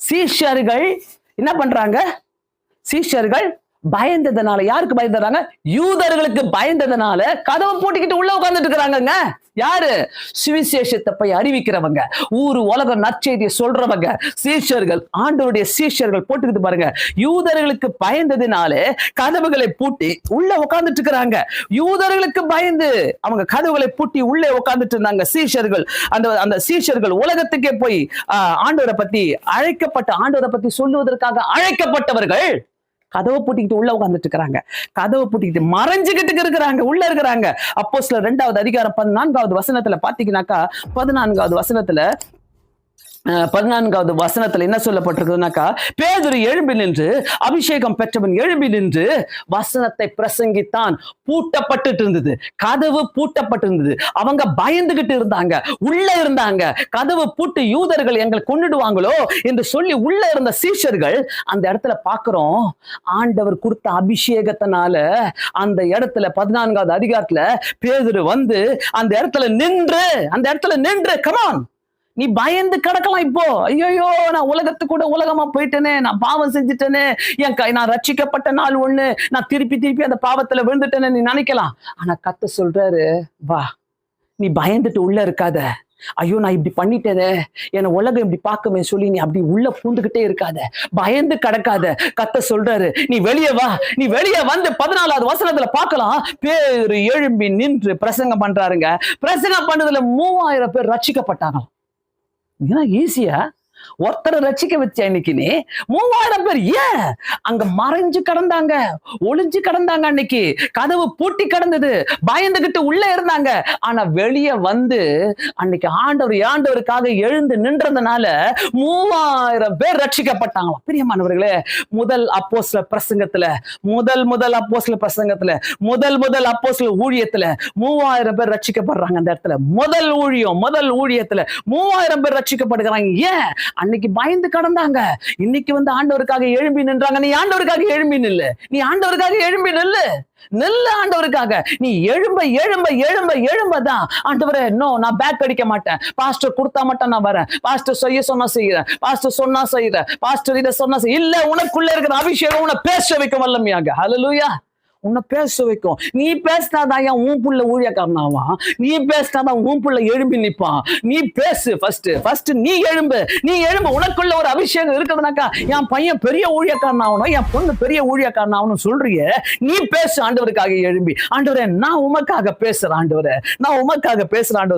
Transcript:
சீஷர்கள் என்ன பண்றாங்க? சீஷர்கள் பயந்ததுனால யாருக்கு பயந்துறாங்க யூதர்களுக்கு பயந்ததுனால கதவை பூட்டிக்கிட்டு உள்ள உட்கார்ந்துட்டு இருக்கிறாங்கங்க. யாரு? சுவிசேஷத்தை போய் அறிவிக்கிறவங்க. ஊரு உலக நற்செய்தியை சொல்றவங்க. சீஷர்கள் ஆண்டவருடைய சீஷர்கள் போட்டுக்கிட்டு பாருங்க. யூதர்களுக்கு பயந்ததுனாலே கதவுகளை பூட்டி உள்ள உட்கார்ந்துட்டு இருக்கிறாங்க. யூதர்களுக்கு பயந்து அவங்க கதவுகளை பூட்டி உள்ளே உட்கார்ந்துட்டு இருந்தாங்க சீஷர்கள். அந்த அந்த சீஷர்கள் உலகத்துக்கே போய் ஆஹ், ஆண்டவரை பத்தி அழைக்கப்பட்ட ஆண்டவரை பத்தி சொல்லுவதற்காக அழைக்கப்பட்டவர்கள் கதவை பூட்டிக்கிட்டு உள்ள உட்கார்ந்துட்டு இருக்கிறாங்க. கதவை பூட்டிக்கிட்டு மறைஞ்சுக்கிட்டு இருக்கிறாங்க. உள்ள இருக்கிறாங்க. அப்போ சில ரெண்டாவது அதிகாரம் பதினான்காவது வசனத்துல பாத்தீங்கன்னாக்கா பதினான்காவது வசனத்துல பதினான்காவது வசனத்துல என்ன சொல்லப்பட்டிருக்குதுனாக்கா பேதுரு எழும்பி நின்று அபிஷேகம் பெற்றவன் எழும்பி நின்று வசனத்தை பிரசங்கித்தான். பூட்டப்பட்டுட்டு இருந்தது. கதவு பூட்டப்பட்டு இருந்தது. அவங்க பயந்துகிட்டு இருந்தாங்க. உள்ள இருந்தாங்க. கதவு பூட்டு யூதர்கள் எங்களை கொன்னுடுவாங்களோ என்று சொல்லி உள்ள இருந்த சீஷர்கள் அந்த இடத்துல பாக்குறோம் ஆண்டவர் கொடுத்த அபிஷேகத்தினால அந்த இடத்துல பதினான்காவது அதிகாரத்துல பேதுரு வந்து அந்த இடத்துல நின்று அந்த இடத்துல நின்று கமான் நீ பயந்து கிடக்கலாம் இப்போ. ஐயோ நான் உலகத்துக்கு கூட உலகமா போயிட்டேனே நான் பாவம் செஞ்சுட்டேனே என் நான் ரட்சிக்கப்பட்ட நாள் ஒண்ணு நான் திருப்பி திருப்பி அந்த பாவத்துல விழுந்துட்டேன்னு நீ நினைக்கலாம். ஆனா கத்த சொல்றாரு வா நீ பயந்துட்டு உள்ள இருக்காத. ஐயோ நான் இப்படி பண்ணிட்டேனே என்னை உலகம் இப்படி பார்க்கமே சொல்லி நீ அப்படி உள்ள பூந்துகிட்டே இருக்காத. பயந்து கிடக்காத. கத்த சொல்றாரு நீ வெளியே வா நீ வெளியே வந்து பதினாலாவது வசனத்துல பார்க்கலாம். பேரு எழும்பி நின்று பிரசங்கம் பண்றாருங்க. பிரசங்கம் பண்ணதுல மூவாயிரம் பேர் ரட்சிக்கப்பட்டாங்களாம். ಏನೋ ಈಸಿಯಾ ஒருத்தரை ரசிக்க வச்ச இன்னைக்கு மூவாயிரம் பேர் ஏன் அங்க மறைஞ்சு கடந்தாங்க ஒளிஞ்சு கடந்தாங்க அன்னைக்கு. கதவு பூட்டி கிடந்தது பயந்துகிட்டு உள்ள இருந்தாங்க. ஆனா வெளியே வந்து அன்னைக்கு ஆண்டவர் ஆண்டவருக்காக எழுந்து நின்றதுனால மூவாயிரம் பேர் ரட்சிக்கப்பட்டாங்களாம். பிரியமானவர்களே முதல் அப்போஸ்ல பிரசங்கத்துல முதல் முதல் அப்போஸ்ல பிரசங்கத்துல முதல் முதல் அப்போஸ்ல ஊழியத்துல மூவாயிரம் பேர் ரட்சிக்கப்படுறாங்க அந்த இடத்துல. முதல் ஊழியம் முதல் ஊழியத்துல மூவாயிரம் பேர் ரட்சிக்கப்படுகிறாங்க. ஏன்? அன்னைக்கு பயந்து கடந்தாங்க. இன்னைக்கு வந்து ஆண்டவருக்காக எழும்பி நின்றாங்க. நீ ஆண்டவருக்காக எழும்பி நில்லு. நீ ஆண்டவருக்காக எழும்பி நில்லு. நெல்லு ஆண்டவருக்காக. நீ எழும்ப எழும்ப எழும்ப தான் ஆண்டவரே நோ நான் பேக் அடிக்க மாட்டேன். பாஸ்டர் கொடுத்தா மட்டும் நான் வரேன். பாஸ்டர் செய்ய சொன்னா செய்யறேன் பாஸ்டர் சொன்னா செய்யறேன் பாஸ்டர் இதை சொன்னா இல்ல உனக்குள்ள இருக்கிற அபிஷேகம் உன பேச வைக்க வல்லமையாக. ஹலலூயா உன்னை பேச வைக்கும். நீ பேசினாதான் என் உன் புள்ள ஊழியக்காரனாவான் நீ பேசினாதான் உன் புள்ள எழும்பி நிற்பான். நீ பேசு ஃபர்ஸ்ட் ஃபர்ஸ்ட் நீ எழும்பு நீ எழும்பு உனக்குள்ள ஒரு அபிஷேகம் இருக்குதுனாக்கா என் பையன் பெரிய ஊழியக்காரன் ஆகணும் என் பொண்ணு பெரிய ஊழியக்காரன் ஆகணும் சொல்றிய நீ பேசு ஆண்டவருக்காக எழும்பி ஆண்டவரே நான் உமக்காக பேசுறேன் ஆண்டவரே. நான் உமக்காக பேசுறேன் ஆண்டவர்